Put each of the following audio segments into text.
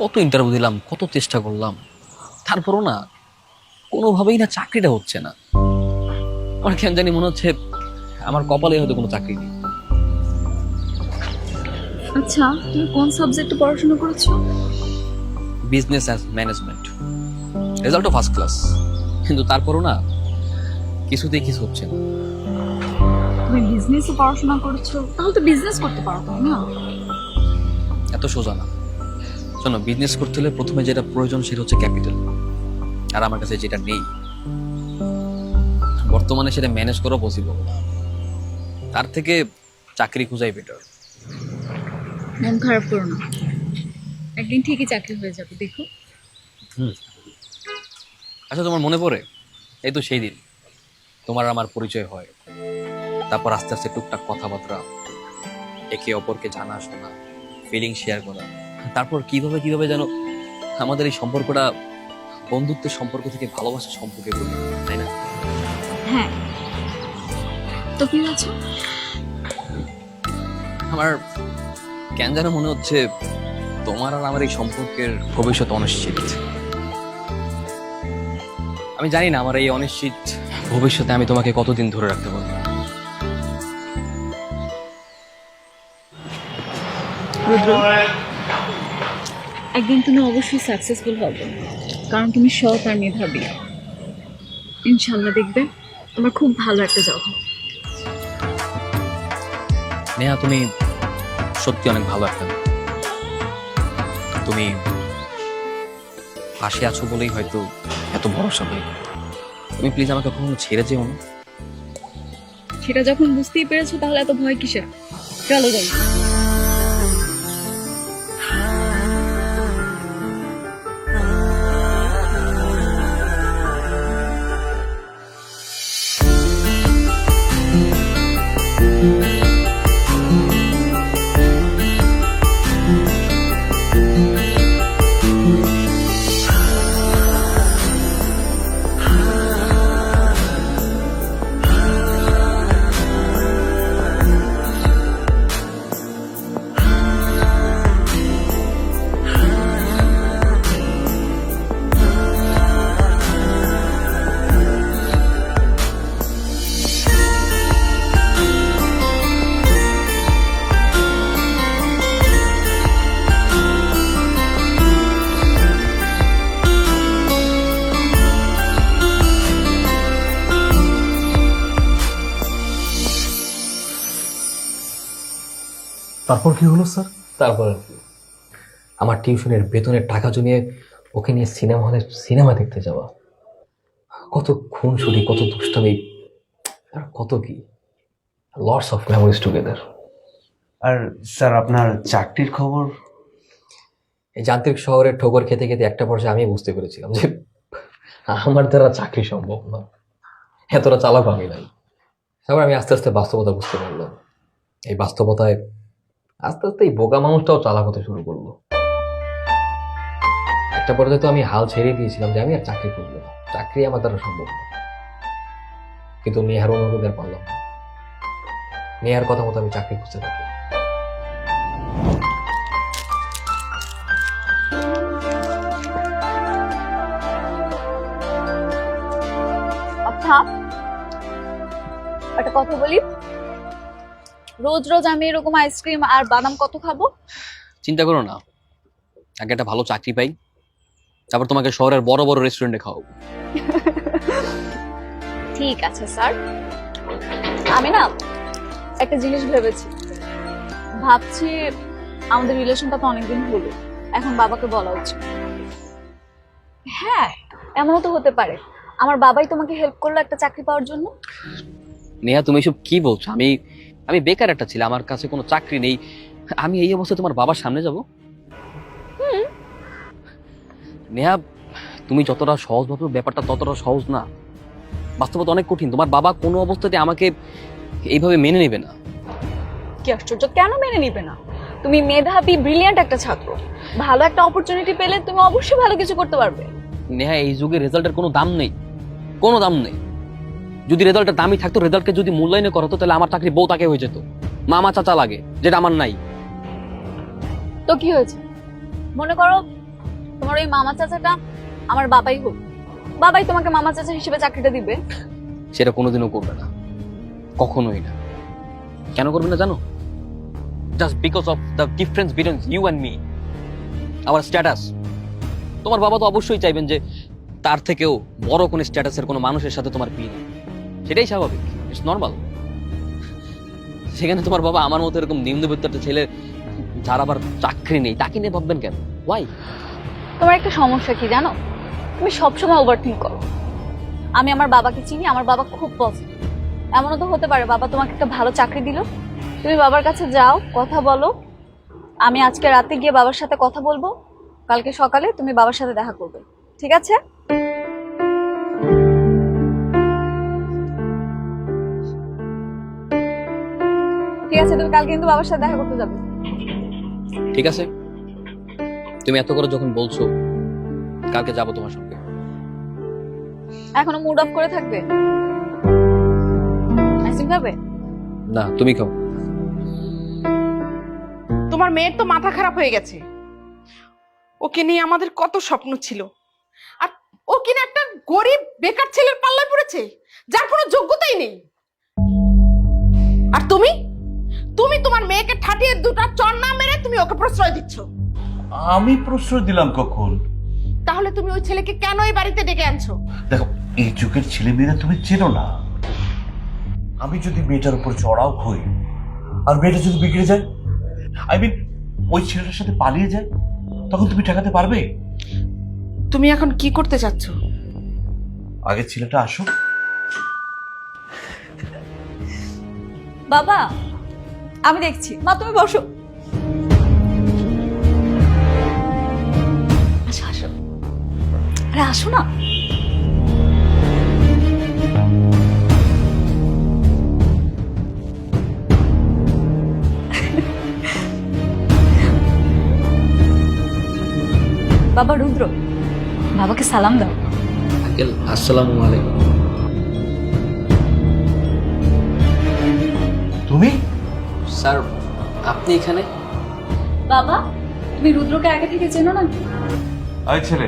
কত ইন্টারভিউ দিলাম কত চেষ্টা করলাম তারপরও না কোনোভাবেই না চাকরিটা হচ্ছে না। আমার কেন জানি মনে হচ্ছে আমার কপালে হয়তো কোনো চাকরি নেই। আচ্ছা তুমি কোন সাবজেক্টে পড়াশোনা করেছ? বিজনেস অ্যান্ড ম্যানেজমেন্ট রেজাল্টও ফার্স্ট ক্লাস কিন্তু তারপরও না কিছুতেই কিছু হচ্ছে না। তুমি বিজনেসে পড়াশোনা করেছ তাহলে তো বিজনেস করতে পারো না? এত সোজা না। শোনো বিজনেস করতে হলে প্রথমে যেটা প্রয়োজন সেটা হচ্ছে ক্যাপিটাল আর আমার কাছে যেটা নেই বর্তমানে সেটা ম্যানেজ করা পসিবল তার থেকে চাকরি খোঁজাই বেটার মন খারাপ করো না। একদিন ঠিকই চাকরি হয়ে যাবে দেখো। আচ্ছা তোমার মনে পড়ে? এই তো সেই দিন। তোমার আমার পরিচয় হয়। তারপর আস্তে আস্তে টুকটাক কথাবার্তা একে অপরকে জানা শোনা ফিলিং শেয়ার করা। তারপর কীভাবে কীভাবে যেন আমাদের এই সম্পর্কটা বন্ধুত্বের সম্পর্ক থেকে ভালোবাসার সম্পর্কে বলি তাই না? হ্যাঁ। তো কি হয়েছে? আমার কেন যেন মনে হচ্ছে তোমার আর আমার এই সম্পর্কের ভবিষ্যৎ অনিশ্চিত। আমি জানি না আমার এই অনিশ্চিত ভবিষ্যতে আমি তোমাকে কতদিন ধরে রাখতে পারব। রুদ্র? একদিন তুমি অবশ্যই সাকসেসফুল হবে। কারণ তুমি সৎ আর মেধাবী। ইনশাল্লাহ দেখবে তোমার খুব ভালো একটা জব নেহা তুমি সত্যি অনেক ভালো একটা তুমি পাশে আছো বলেই হয়তো এত ভরসা পাই তুমি প্লিজ আমাকে কখনো ছেড়ে যেও না। সেটা যখন বুঝতেই পেরেছ তাহলে এত ভয় কিসের? চলো যাই। তারপর কি হলো স্যার? তারপর আর কি? আমার টিউশনের বেতনের টাকা জমিয়ে ওকে নিয়ে সিনেমা হলে সিনেমা দেখতে যাওয়া। কত খুন ছুটি কত দুষ্টামি আর কত কি? লর্ডস অফ মেমোরিজ টুগেদার আর স্যার আপনার চাকরির খবর? এই যান্ত্রিক শহরে ঠোকর খেতে খেতে একটা পর্যায়ে আমি বুঝতে পেরেছিলাম যে আমার দ্বারা চাকরি সম্ভব না। এতটা চালাক আমি নাই। তারপর আমি আস্তে আস্তে বাস্তবতা বুঝতে পারলাম। এই বাস্তবতায় আস্তে আস্তে এই বোকা মানুষটাও চালাক হতে শুরু করল। একটা পর্যায়ে তো আমি হাল ছেড়ে দিয়েছিলাম যে আমি আর চাকরি করব না। চাকরি আমার দ্বারা সম্ভব না। কিন্তু নেহার অনুরোধ আর পারলাম না। নেহার কথা মতো আমি চাকরি খুঁজতে থাকি আচ্ছা একটা কথা বলি। রোজ রোজ আমি এরকম আইসক্রিম আর বাদাম কত খাব? চিন্তা করো না। আগে একটা ভালো চাকরি পাই তারপর তোমাকে শহরের বড় বড় রেস্টুরেন্টে খাওয়াবো। ঠিক আছে স্যার আমি না একটা জিনিস ভেবেছি। ভাবছি আমাদের রিলেশনটা তো অনেকদিন হলো। এখন বাবাকে বলা উচিত। হ্যাঁ এমনও তো হতে পারে। আমার বাবাই তোমাকে হেল্প করল একটা চাকরি পাওয়ার জন্য? নেহা তুমি এসব কি বলছো? আমি আমি বেকার একটা ছিলাম আমার কাছে কোনো চাকরি নেই। আমি এই অবস্থায় তোমার বাবার সামনে যাব? নেহা তুমি যতটা সহজ ভাবে ব্যাপারটা ততটা সহজ না। বাস্তবতা অনেক কঠিন। তোমার বাবা কোনো অবস্থাতে আমাকে এইভাবে মেনে নেবে না। কি আশ্চর্য! কেন মেনে নিবে না? তুমি মেধাবী ব্রিলিয়ান্ট একটা ছাত্র। ভালো একটা অপরচুনিটি পেলে তুমি অবশ্যই ভালো কিছু করতে পারবে। নেহা এই যুগে রেজাল্টের কোনো দাম নেই। কোনো দাম নেই। যদি রেজাল্টের দামি থাকতো রেজাল্টকে যদি মূল্যায়ন করতো তাহলে আমার চাকরি বউ তাকে হয়ে যেত। মামা চাচা লাগে যেটা আমার নাই। তো কি হয়েছে? মনে করো তোমার ওই মামা চাচাটা আমার বাবাই হোক। বাবাই তোমাকে মামা চাচা হিসেবে চাকরিটা দিবে? সেটা কোনোদিনও করবে না। কখনোই না। কেন করবে না জানো? Just because of the difference between you and me আমার স্ট্যাটাস তোমার বাবা তো অবশ্যই চাইবেন যে তার থেকেও বড় কোনো স্ট্যাটাসের কোনো মানুষের সাথে তোমার বিয়ে। নেই। সেটাই স্বাভাবিক ইটস নর্মাল সেখানে তোমার বাবা আমার মতো এরকম নিম্নবিত্ত একটা ছেলে, যার আবার চাকরি নেই, তাকে নিয়ে ভাববেন কেন? ওয়াই তোমার একটা সমস্যা কি জানো? তুমি সবসময় ওভার থিঙ্ক করো। আমি আমার বাবাকে চিনি, আমার বাবা খুব পজিটিভ এমনও তো হতে পারে, বাবা তোমাকে একটা ভালো চাকরি দিল। তুমি বাবার কাছে যাও, কথা বলো। আমি আজকে রাতে গিয়ে বাবার সাথে কথা বলব। কালকে সকালে তুমি বাবার সাথে দেখা করবে। ঠিক আছে? ঠিক আছে তুমি কালকে কিন্তু বাবার সাথে দেখা করতে যাবে। ঠিক আছে। তুমি এত করে যখন বলছো কালকে যাব তোমার সঙ্গে। এখনও মুড অফ করে থাকবে? আইসক্রিম খাবে? না তুমি খাও। তোমার মেয়ের তো মাথা খারাপ হয়ে গেছে। ওকে নিয়ে আমাদের কত স্বপ্ন ছিল। আর ও কিনা একটা গরিব বেকার ছেলের পাল্লায় পড়েছে যার কোনো যোগ্যতাই নেই। আর তুমি? তুমি তোমার মেয়েকে ঠাটিয়ে দুটা চর না মেরে তুমি ওকে প্রশ্রয় দিচ্ছ। আমি প্রশ্রয় দিলাম কখন? তাহলে তুমি ওই ছেলেকে কেন এই বাড়িতে ডেকে আনছো? দেখো এই যুগের ছেলে মেয়েরা তুমি চেনো না। আমি যদি মেয়েটার উপর চড়াও হই আর মেয়েটা যদি বিগড়ে যায় আই মিন ওই ছেলেটার সাথে পালিয়ে যায় তখন তুমি ঠেকাতে পারবে? তুমি এখন কি করতে চাচ্ছ? আগে ছেলেটা আসুক। বাবা আমি দেখছি। মা, তুমি বসো। আসো আসো। আরে, আসো না। বাবা, রুদ্র। বাবাকে সালাম দাও। আসসালামু আলাইকুম। স্যার আপনি এখানে? বাবা তুমি রুদ্রকে আগে থেকে চেনো না আই ছেলে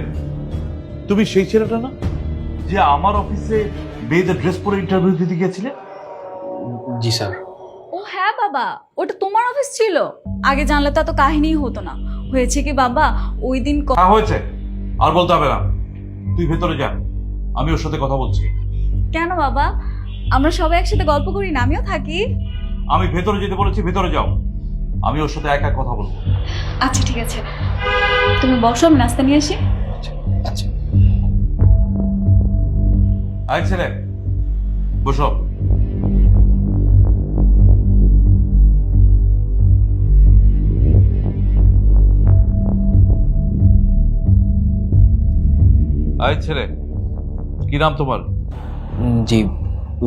তুমি সেই ছেলেটা না যে আমার অফিসে মেয়েদের ড্রেস পরে ইন্টারভিউ দিতে গিয়েছিলে? জি স্যার। ও হ্যাঁ বাবা ওটা তোমার অফিস ছিল। আগে জানলে তো এত কাহিনীই হতো না। হয়েছে কি বাবা ওই দিন ক- হ্যাঁ হয়েছে। আর বলতে হবে না। তুই ভেতরে যা। আমি ওর সাথে কথা বলছি। কেন বাবা? আমরা সবাই একসাথে গল্প করি না আমিও থাকি। আমি ভেতরে যেতে বলেছি ভেতরে যাও। আমি ওর সাথে একা কথা বলব। আচ্ছা ঠিক আছে। তুমি বসো আমি নাস্তা নিয়ে আসি। আচ্ছা আয় ছেলে বসো। আয় ছেলে কি নাম তোমার? উম, জি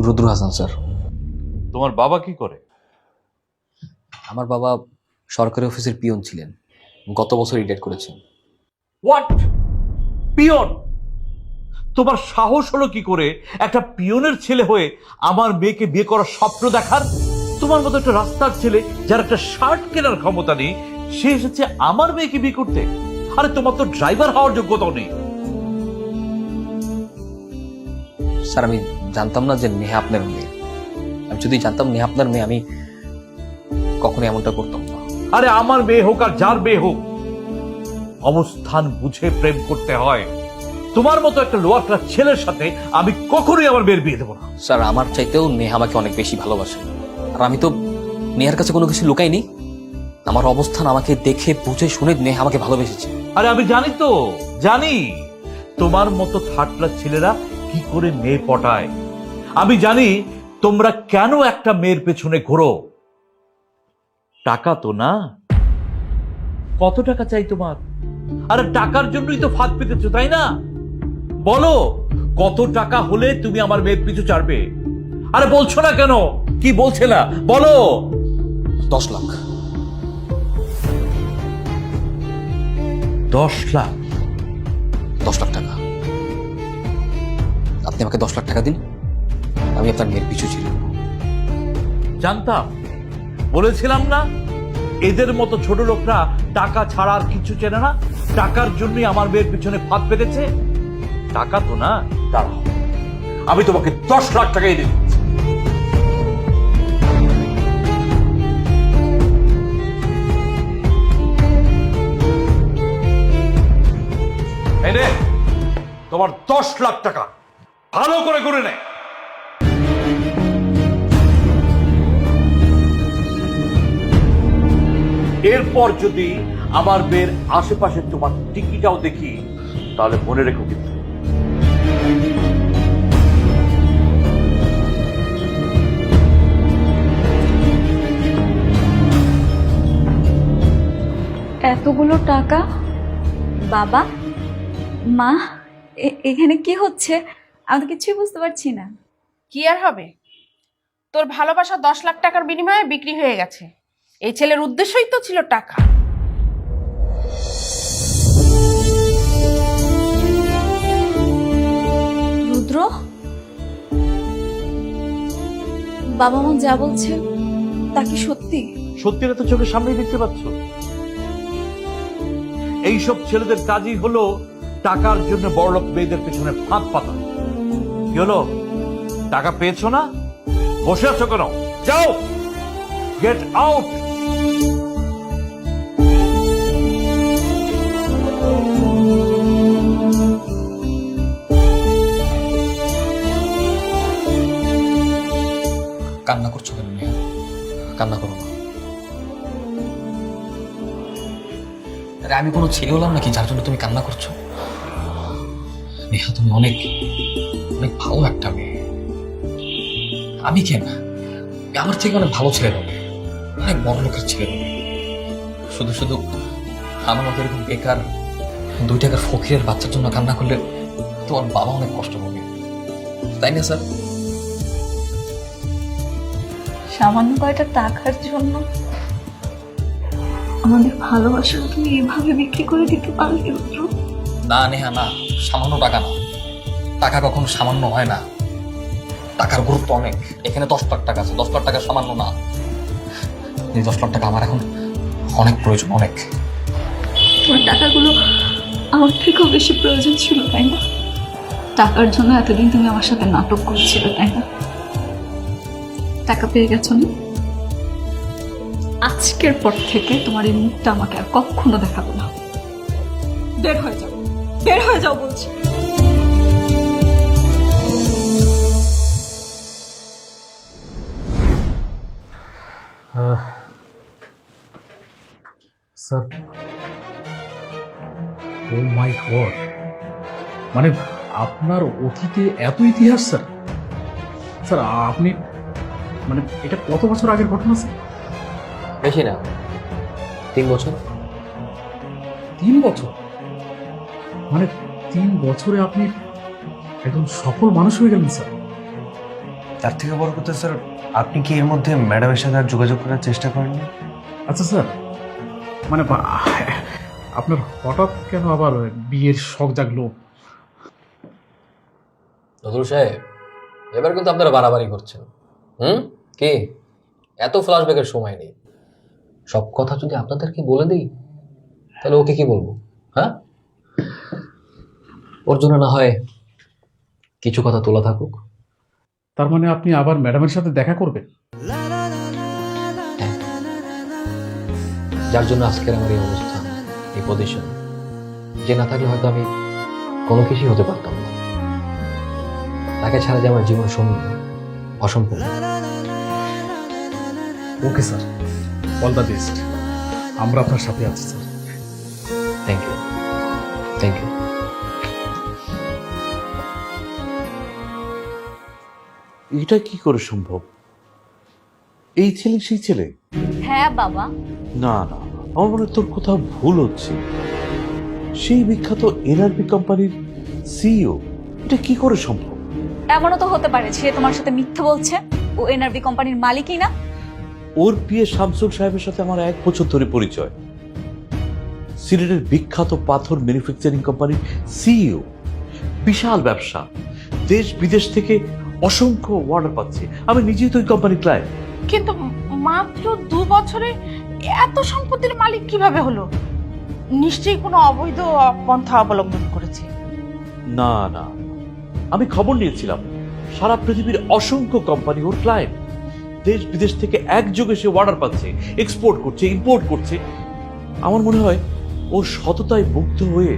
রুদ্র হাসান স্যার। তোমার বাবা কি করে? আমার বাবা সরকারি অফিসের পিয়ন ছিলেন। গত বছর রিটায়ার করেছেন। What peon? তোমার সাহস হলো কি করে একটা পিয়নের ছেলে হয়ে আমার মেয়েকে বিয়ে করার স্বপ্ন দেখার? তোমার মতো একটা রাস্তার ছেলে যার একটা শার্ট কেনার ক্ষমতা নেই সে এসেছে আমার মেয়েকে বিয়ে করতে? আরে তোমার তো ড্রাইভার হওয়ার যোগ্যতাও নেই। স্যার আমি জানতাম না যে নেহা আপনার মেয়ে। আমি যদি জানতাম নেহা আপনার মেয়ে আমি কখনো এমনটা করতাম না। আরে আমার মেয়ে হোক আর যার মেয়ে হোক অবস্থান বুঝে প্রেম করতে হয়। তোমার মতো একটা লোয়ার ক্লাস ছেলের সাথে আমি কখনোই আমার মেয়ের বিয়ে দেবো না। স্যার আমার চাইতেও নেহা আমাকে অনেক বেশি ভালোবাসে। আর আমি তো নেহার কাছে কোনো কিছু লুকাইনি। আমার অবস্থান আমাকে দেখে বুঝে শুনে নেহা আমাকে ভালোবেসেছে। আরে আমি জানি তো জানি। তোমার মতো থার্ড ক্লাস ছেলেরা কি করে মেয়ে পটায়? আমি জানি তোমরা কেন একটা মেয়ের পেছনে ঘোরো। টাকা তো না। কত টাকা চাই তোমার? আরে টাকার জন্যই তো ফাঁদ পেতেছো তাই না? বলো কত টাকা হলে তুমি আমার মেয়ের পিছু ছাড়বে? আরে বলছো না কেন? কি বলছে না? বলো। দশ লাখ। দশ লাখ? দশ লাখ টাকা। আপনি আমাকে দশ লাখ টাকা দিন আমি আপনার মেয়ের পিছু ছিল জানতাম। বলেছিলাম না? এদের মতো ছোট লোকরা টাকা ছাড়া আর কিছু চেনে না। টাকার জন্যই আমার মেয়ের পিছনে ফাঁদ পেতেছে। টাকা তো না, দাঁড়াও। আমি তোমাকে দশ লাখ টাকা এনে দিচ্ছি। এই তোমার দশ লাখ টাকা। ভালো করে করে নেয় এরপর যদি আমার মেয়ের আশেপাশে তোমার টিকিটাও দেখি তাহলে মনে রেখো কিন্তু। এতগুলো টাকা? বাবা? মা? এ- এখানে কি হচ্ছে? আমি তো কিছুই বুঝতে পারছি না। কি আর হবে? তোর ভালোবাসা দশ লাখ টাকার বিনিময়ে বিক্রি হয়ে গেছে। এই ছেলের উদ্দেশ্যই তো ছিল টাকা। রুদ্র? বাবা মা যা বলছে তা কি সত্যি? সত্যিটা তো চোখের সামনেই দেখতে পাচ্ছ। এইসব ছেলেদের কাজই হলো টাকার জন্য বড়লোক মেয়েদের পেছনে ফাঁদ পাতা। কি হলো? টাকা পেয়েছ না? বসে আছো কেন? যাও! গেট আউট কান্না করছ কেন কান্না করো আরে আমি কোনো ছেলে হলাম নাকি যার জন্য তুমি কান্না করছ? নেহা তুমি অনেক অনেক ভালো একটা মেয়ে। আমি কেন? আমার থেকে অনেক ভালো ছেলে হবে অনেক বড় লোকের ছেলে। শুধু শুধু আমার মতো এরকম বেকার দুই টাকার ফকিরের বাচ্চার জন্য কান্না করলে তোমার বাবা অনেক কষ্ট পাবে। তাই না স্যার? সামান্য কয়টা টাকার জন্য আমাদের ভালোবাসা তুমি এভাবে বিক্রি করে দিতে পারলে না নেহা না সামান্য টাকা না। টাকা কখনো সামান্য হয় না। টাকার গুরুত্ব অনেক। এখানে দশ লাখ টাকা আছে দশ লাখ টাকা সামান্য না। এই দশ লাখ টাকা আমার এখন অনেক প্রয়োজন, অনেক। তোমার টাকাগুলো আমার থেকেও বেশি প্রয়োজন ছিল, তাই না? টাকার জন্য এতদিন তুমি আমার সাথে নাটক করছিলে, তাই না? টাকা পেয়ে গেছো না? আজকের পর থেকে তোমার এই মুখটা আমাকে আর কখনো দেখাবো না। বের হয়ে যাও, বের হয়ে যাও বলছি। স্যার। Oh my God. মানে আপনার অতীতে এত ইতিহাস স্যার। স্যার আপনি মানে এটা কত বছর আগের ঘটনা স্যার? বেশি না। তিন বছর। তিন বছর? মানে তিন বছরে আপনি একদম সফল মানুষ হয়ে গেলেন স্যার। তার থেকে বড় কথা স্যার আপনি কি এর মধ্যে ম্যাডামের সাথে আর যোগাযোগ করার চেষ্টা করেননি? আচ্ছা স্যার। মানে আপনার হঠাৎ কেন আবার বিয়ের শখ জাগলো? নজরুল সাহেব এবার কিন্তু আপনারা বাড়াবাড়ি করছেন। হুম? কি? এত ফ্ল্যাশব্যাকের সময় নেই। সব কথা যদি আপনাদেরকে বলে দিই তাহলে ওকে কি বলব? হ্যাঁ? ওর জন্য না হয় কিছু কথা তোলা থাকুক। তার মানে আপনি আবার ম্যাডামের সাথে দেখা করবেন? যার জন্য আজকের আমার এই অবস্থা এই পজিশন যে না থাকলে হয়তো আমি কোনো কিছুই হতে পারতাম না। তাকে ছাড়া যে আমার জীবন সঙ্গী অসম্পূর্ণ okay sir all the best আমরা আপনার সাথে আছি sir thank you thank you এটা কি করে সম্ভব? এই ছেলে সেই ছেলে? হ্যাঁ বাবা। না না আমার মনে তোর কোথাও ভুল হচ্ছে। সেই বিখ্যাত এনআরপি কোম্পানির সিইও এটা কি করে সম্ভব? এমনও তো হতে পারে সে তোমার সাথে মিথ্যা বলছে। ও এনআরবি কোম্পানির মালিকই না ওর পিয়ে শামসুল সাহেবের সাথে আমার এক বছর ধরে পরিচয়। সিলেটের বিখ্যাত পাথর ম্যানুফ্যাকচারিং কোম্পানির সিইও। বিশাল ব্যবসা। দেশ বিদেশ থেকে অসংখ্য অর্ডার পাচ্ছে। আমি নিজেই তো ওই কোম্পানির ক্লায়েন্ট কিন্তু মাত্র দু বছরে এত সম্পত্তির মালিক কীভাবে হলো? নিশ্চয়ই কোনো অবৈধ পন্থা অবলম্বন করেছে। না না। আমি খবর নিয়েছিলাম। সারা পৃথিবীর অসংখ্য কোম্পানি ওর ক্লায়েন্ট দেশ বিদেশ থেকে একযোগে সে অর্ডার পাচ্ছে এক্সপোর্ট করছে ইম্পোর্ট করছে। আমার মনে হয় ও সততায় মুগ্ধ হয়ে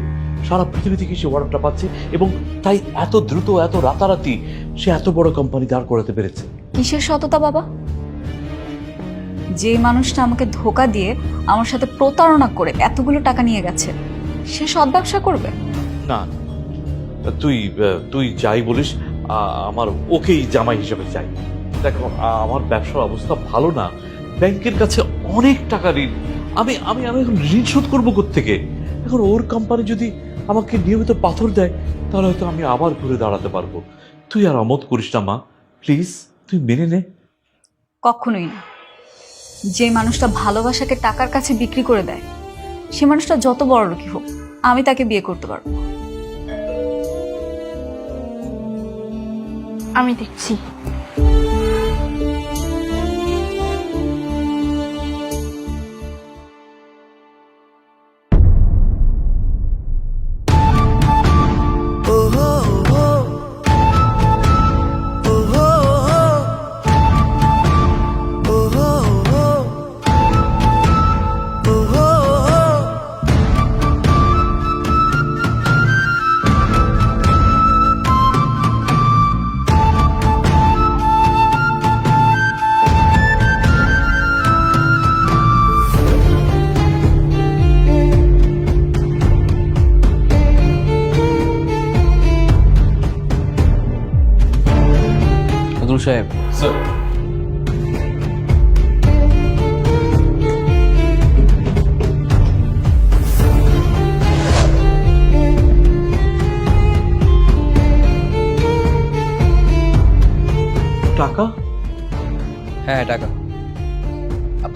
সারা পৃথিবী থেকে সে অর্ডারটা পাচ্ছে এবং তাই এত দ্রুত এত রাতারাতি সে এত বড় কোম্পানি দাঁড় করাতে পেরেছে। কিসের সততা বাবা? যে মানুষটা আমাকে ধোকা দিয়ে আমার সাথে প্রতারণা করে এতগুলো টাকা নিয়ে গেছে সে সৎ ব্যবসা করবে? না। তুই তুই যাই বলিস আমার ওকেই জামাই হিসেবে চাই। দেখো আমার ব্যবসার অবস্থা ভালো না ব্যাংকের কাছে অনেক টাকা ঋণ। আমি আমি আমি এখন ঋণ শোধ করব থেকে এখন ওর কোম্পানি যদি আমাকে নিয়মিত পাথর দেয় তাহলে হয়তো আমি আবার ঘুরে দাঁড়াতে পারব। তুই আর আমোদ করিস না মা। প্লিজ তুই মেনে নে। কখনোই না। যে মানুষটা ভালোবাসাকে টাকার কাছে বিক্রি করে দেয়, সে মানুষটা যত বড় লোকই হোক, আমি তাকে বিয়ে করতে পারব। আমি দেখছি।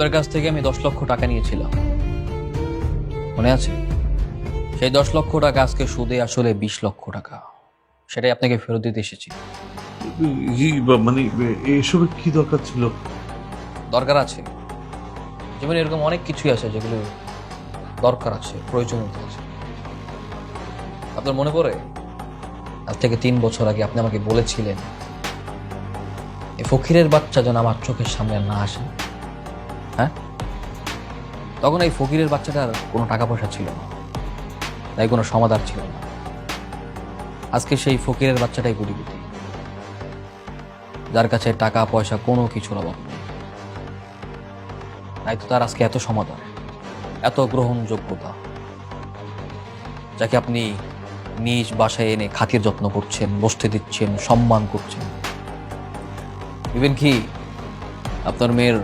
আপনার কাছ থেকে আমি দশ লক্ষ টাকা নিয়েছিলাম। মনে আছে? সেই দশ লক্ষ টাকা আজকে সুদে আসলে বিশ লক্ষ টাকা। সেটাই আপনাকে ফেরত দিতে এসেছি। মানে এসবের কি দরকার ছিল? দরকার আছে। জীবনে এরকম অনেক কিছুই আছে যেগুলো দরকার আছে প্রয়োজনীয়তা আছে। আপনার মনে পড়ে? আজ থেকে তিন বছর আগে আপনি আমাকে বলেছিলেন এই ফকিরের বাচ্চা যেন আমার চোখের সামনে না আসে। হ্যাঁ? তখন এই ফকিরের বাচ্চাটার কোনো টাকা পয়সা ছিল না। তাই কোনো সমাধান ছিল না। আজকে সেই ফকিরের বাচ্চাটাই কোটিপতি যার কাছে টাকা পয়সা কোনো কিছুর অভাব নেই। তাই তো তার আজকে এত সমাধান, এত গ্রহণযোগ্যতা, যাকে আপনি নিজ বাসায় এনে খাতির যত্ন করছেন, বসতে দিচ্ছেন, সম্মান করছেন। ইভেন কি, আপনার মেয়ের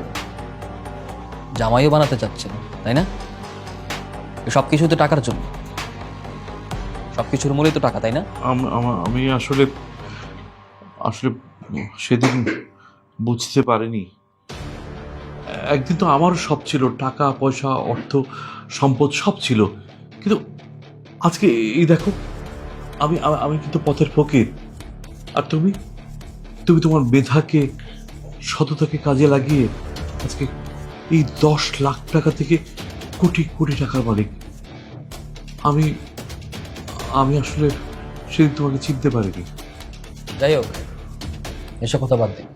জামাইও বানাতে চাচ্ছেন তাই না? সব কিছু তো টাকার জন্য। সব কিছুর মূলই তো টাকা, তাই না? আমি আসলে আসলে সেদিন বুঝতে পারিনি। একদিন তো আমারও সব ছিল, টাকা, পয়সা, অর্থ, সম্পদ সব ছিল। কিন্তু আজকে এই দেখো, আমি আমি- কিন্তু পথের ফকির। আর তুমি? তুমি তোমার মেধাকে, সততাকে কাজে লাগিয়ে আজকে এই দশ লাখ টাকা থেকে কোটি কোটি টাকার মালিক। আমি আমি আসলে সেদিন তোমাকে চিনতে পারিনি। যাই হোক এসব কথা বাদ দিন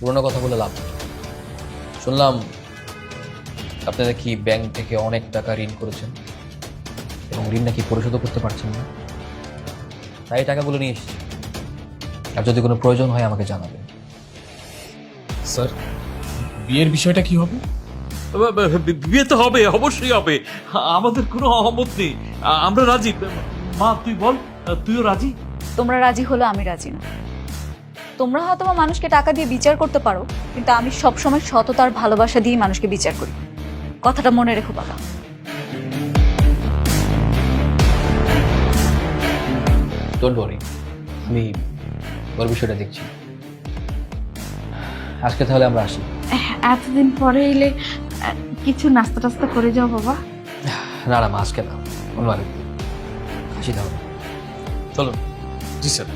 পুরোনো কথা বলে লাভ শুনলাম আপনারা কি ব্যাংক থেকে অনেক টাকা ঋণ করেছেন এবং ঋণ নাকি পরিশোধও করতে পারছেন না? তাই টাকাগুলো নিয়ে এসেছি। আর যদি কোনো প্রয়োজন হয় আমাকে জানাবেন। স্যার বিয়ের বিষয়টা কি হবে? বিয়ে তো হবে অবশ্যই হবে। আমাদের কোনো অহমত নেই। আমরা রাজি। মা তুই বল তুইও রাজি? তোমরা রাজি হলো আমি রাজি না। তোমরা হয়তো বা মানুষকে টাকা দিয়ে বিচার করতে পারো কিন্তু আমি সবসময় সততার ভালোবাসা দিয়ে মানুষকে বিচার করি। কথাটা মনে রেখো বাবা। ডোন্ট ওয়ারি আমি ওর বিষয়টা দেখছি। আজকে তাহলে আমরা আসি। এতদিন পরে এলে কিছু নাস্তা টাস্তা করে যাও বাবা। না না আজকে না অন্য চলুন জি, স্যার।